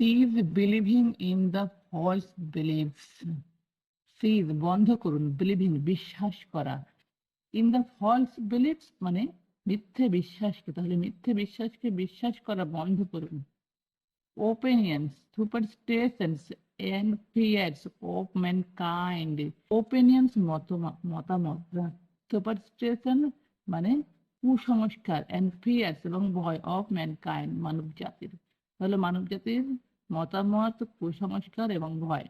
Cease believing in the false beliefs cease বন্ধ করুন believing বিশ্বাস করা। ইন দ্য ফলস বিলিভস মানে মিথ্যে বিশ্বাসকে, তাহলে মিথ্যে বিশ্বাসকে বিশ্বাস করা বন্ধ করুন। Opinions superstitions and fears of mankind opinions মতামত। সুপার স্টেশন মানে কুসংস্কার এন্ড ফিয়ার্স এবং ভয় অফ ম্যান কাইন্ড মানব জাতির তাহলে মানব জাতির মতামত, কুসংস্কার এবং ভয়।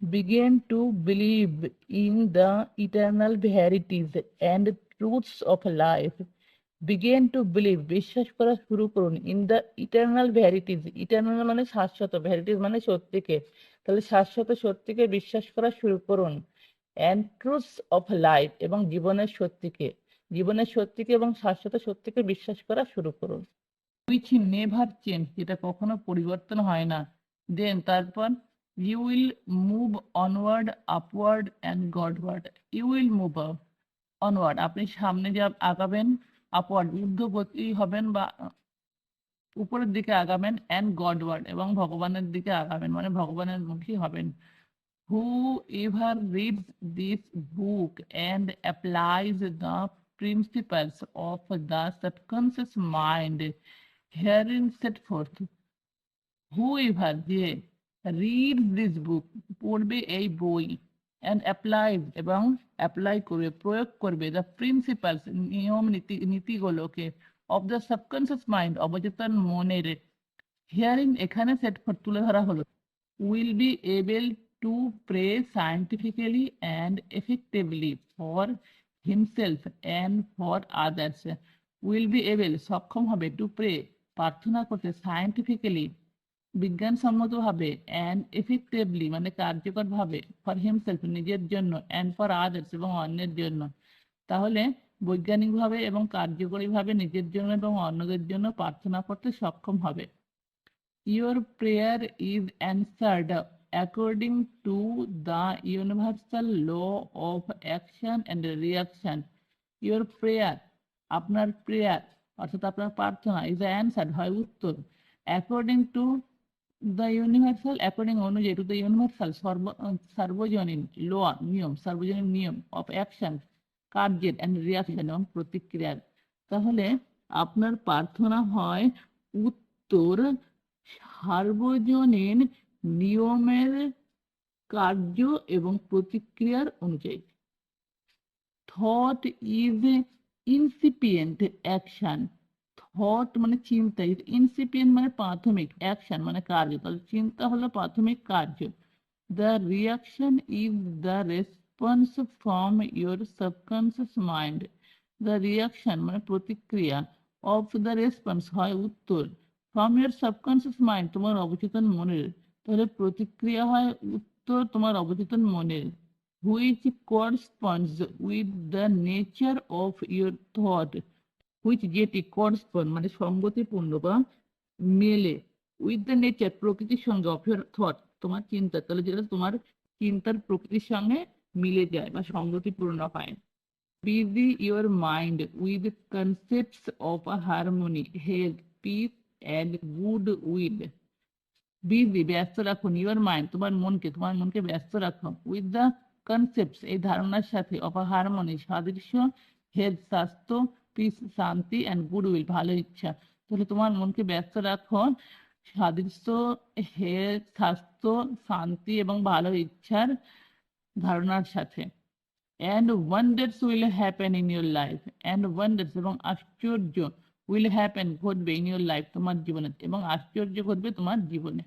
Begin to believe in the eternal verities and truths of life begin to believe বিশ্বাস করা শুরু করুন in the eternal verities eternal মানে শাশ্বত ভ্যারিটিজ মানে সত্যিকে। তাহলে শাশ্বত, সত্যিকে বিশ্বাস করা শুরু করুন। অ্যান্ড ট্রুথস অফ লাইফ এবং জীবনের সত্যিকে। জীবনের সত্যিকে এবং শাশ্বত সত্যিকে বিশ্বাস করা শুরু করুন। Which never change যেটা কখনো পরিবর্তন হয় না। দেন তারপর you will move onward upward and Godward you will move onward আপনি সামনে যা আগাবেন আপওয়ার্ড ঊর্ধ্বগতি হবেন বা উপরের দিকে আগাবেন অ্যান্ড গডওয়ার্ড এবং ভগবানের দিকে আগাবেন মানে ভগবানের মুখী হবেন। Whoever reads this book and applies the principles of the subconscious mind herein set forth whoever যে রিড দিস বুক পড়বে এই বই অ্যান্ড অ্যাপ্লাই এবং অ্যাপ্লাই করবে প্রয়োগ করবে দ্য প্রিন্সিপালস নিয়ম নীতি নীতিগুলোকে অফ দ্য সাবকনসিয়াস মাইন্ড অবচেতন মনের হিয়ারিং এখানে সেট তুলে ধরা হলো will be able to pray scientifically and effectively for himself and for others will be able সক্ষম হবে টু প্রে প্রার্থনা করতে সায়েন্টিফিক্যালি বিজ্ঞানসম্মতভাবে অ্যান্ড এফেক্টিভলি মানে কার্যকরভাবে ফর হিমসেলফ নিজের জন্য অ্যান্ড ফর আদার্স এবং অন্যের জন্য। তাহলে বৈজ্ঞানিকভাবে এবং কার্যকরীভাবে নিজের জন্য এবং অন্যদের জন্য প্রার্থনা করতে সক্ষম হবে। Your prayer is answered according to the universal law of action and reaction your prayer আপনার প্রেয়ার অর্থাৎ আপনার প্রার্থনা ইজ অ্যান্সার হয় উত্তর। According to the universal according অনুযায়ী টু দ্য ইউনিভার্সাল সর্ব সার্বজনীন ল নিয়ম, সার্বজনীন নিয়ম অফ অ্যাকশন কার্যের অ্যান্ড রিয়াকশন এবং প্রতিক্রিয়ার। তাহলে আপনার প্রার্থনা হয় উত্তর সার্বজনীন নিয়মের কার্য এবং প্রতিক্রিয়ার অনুযায়ী। Thought is incipient action thought মানে চিন্তা ইনসিপিয়েন্ট মানে প্রাথমিক অ্যাকশন মানে কার্য। তাহলে চিন্তা হলো প্রাথমিক কার্য। The reaction is the response from your subconscious mind the reaction মানে প্রতিক্রিয়া অফ দ্য রেসপন্স হয় উত্তর। ফ্রম ইউর সাবকনসিয়াস মাইন্ড তোমার অবচেতন মনের। তাহলে প্রতিক্রিয়া হয় উত্তর তোমার অবচেতন মনের। Which corresponds with the nature of your thought which যেটি করসপন্ড মানে সঙ্গতিপূর্ণ বা মেলে উইথ দ্য নেচার প্রকৃতির সঙ্গে অফ ইউর থট তোমার চিন্তা, তাহলে যেটা তোমার চিন্তার প্রকৃতির সঙ্গে মিলে যায় বা সঙ্গতিপূর্ণ হয়। Mind with concepts of a harmony health peace and good will busy ব্যস্ত রাখুন ইউর মাইন্ড তোমার মনকে তোমার মনকে ব্যস্ত রাখো উইথ দ্য কনসেপ্টস এই ধারণার সাথে অফ হারমোনি সাদৃশ্য হেলথ স্বাস্থ্য পিস শান্তি অ্যান্ড গুড উইল ভালো ইচ্ছা। তাহলে তোমার মনকে ব্যস্ত রাখো। সাদৃশ্য হেলথ স্বাস্থ্য, শান্তি এবং ভালো ইচ্ছার ধারণার সাথে। And wonders will happen in your life and wonders এবং আশ্চর্য উইল হ্যাপেন ঘটবে ইন ইউর লাইফ তোমার জীবনে। এবং আশ্চর্য ঘটবে তোমার জীবনে।